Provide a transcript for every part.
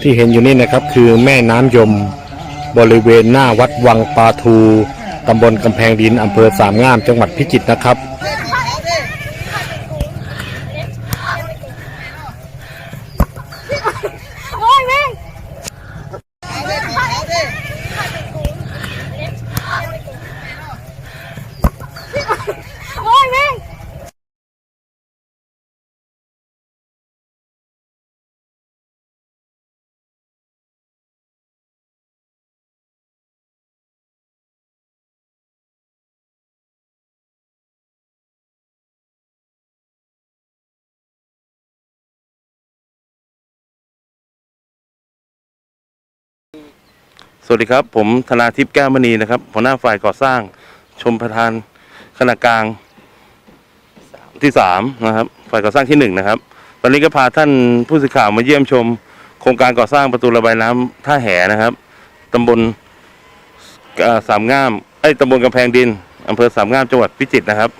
ที่เห็นอยู่นี่นะครับคือแม่น้ำยม บริเวณหน้าวัดวังปาทูตำบลกำแพงดินอำเภอสามงามจังหวัดพิจิตรนะครับ โอ้ยแม่งโอ้ยแม่ง สวัสดีครับ ผมธนาทิพย์แก้วมณีนะครับหัวหน้าฝ่ายก่อสร้างชมประธานคณะกลางที่สามนะครับ ฝ่ายก่อสร้างที่หนึ่งนะครับ ตอนนี้ก็พาท่านผู้สื่อข่าวมาเยี่ยมชม โครงการก่อสร้างประตูระบายน้ำท่าแหนะครับตำบลสามงามไอ้ตำบลกำแพงดินอำเภอสามงามจังหวัดพิจิตรนะครับ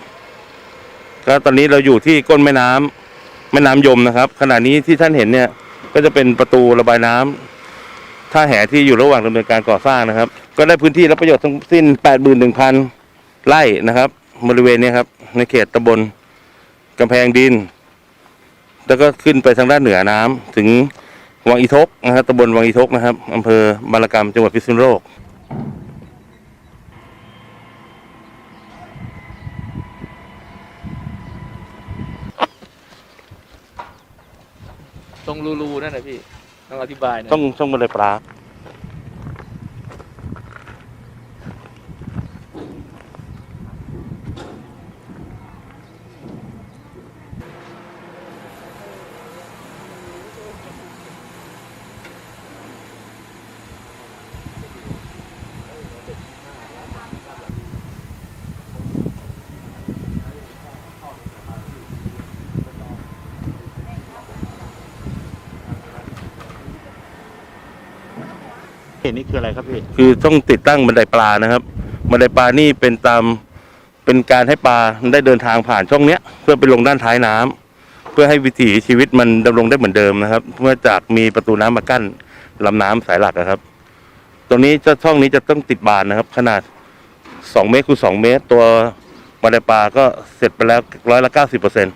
ก็ตอนนี้เราอยู่ที่ก้นแม่น้ำแม่น้ำยมนะครับ ขณะนี้ที่ท่านเห็นเนี่ยก็จะเป็นประตูระบายน้ำ ท่าแหที่อยู่ระหว่างดำเนินการก่อสร้างนะครับ ก็ได้พื้นที่และประโยชน์ทั้งสิ้น 81,000 ไร่นะครับ บริเวณนี้ครับ ในเขตตำบลกำแพงดิน แล้วก็ขึ้นไปทางด้านเหนือน้ำถึงวังอีทกนะครับตำบลวังอีทกนะครับอำเภอบารกรรมจังหวัดพิษณุโลกตรงรูๆนั่นนะพี่ ต้องอธิบายหนะต้องต้องบันไดปลา เห็นนี่คืออะไรครับพี่คือต้องติดตั้งบันไดปลานะครับบันไดปลานี่เป็นตามเป็นการให้ปลาได้เดินทางผ่านช่องเนี้ย เพื่อไปลงด้านท้ายน้ำเพื่อให้วิถีชีวิตมันดำรงได้เหมือนเดิมนะครับ เมื่อจากมีประตูน้ำมากั้นลำน้ำสายหลักนะครับ ตรงนี้จะช่องนี้จะต้องติดบานนะครับ ขนาดสองเมตรคูณสองเมตร ตัวบันไดปลาก็เสร็จไปแล้วร้อยละเก้าสิบเปอร์เซ็นต์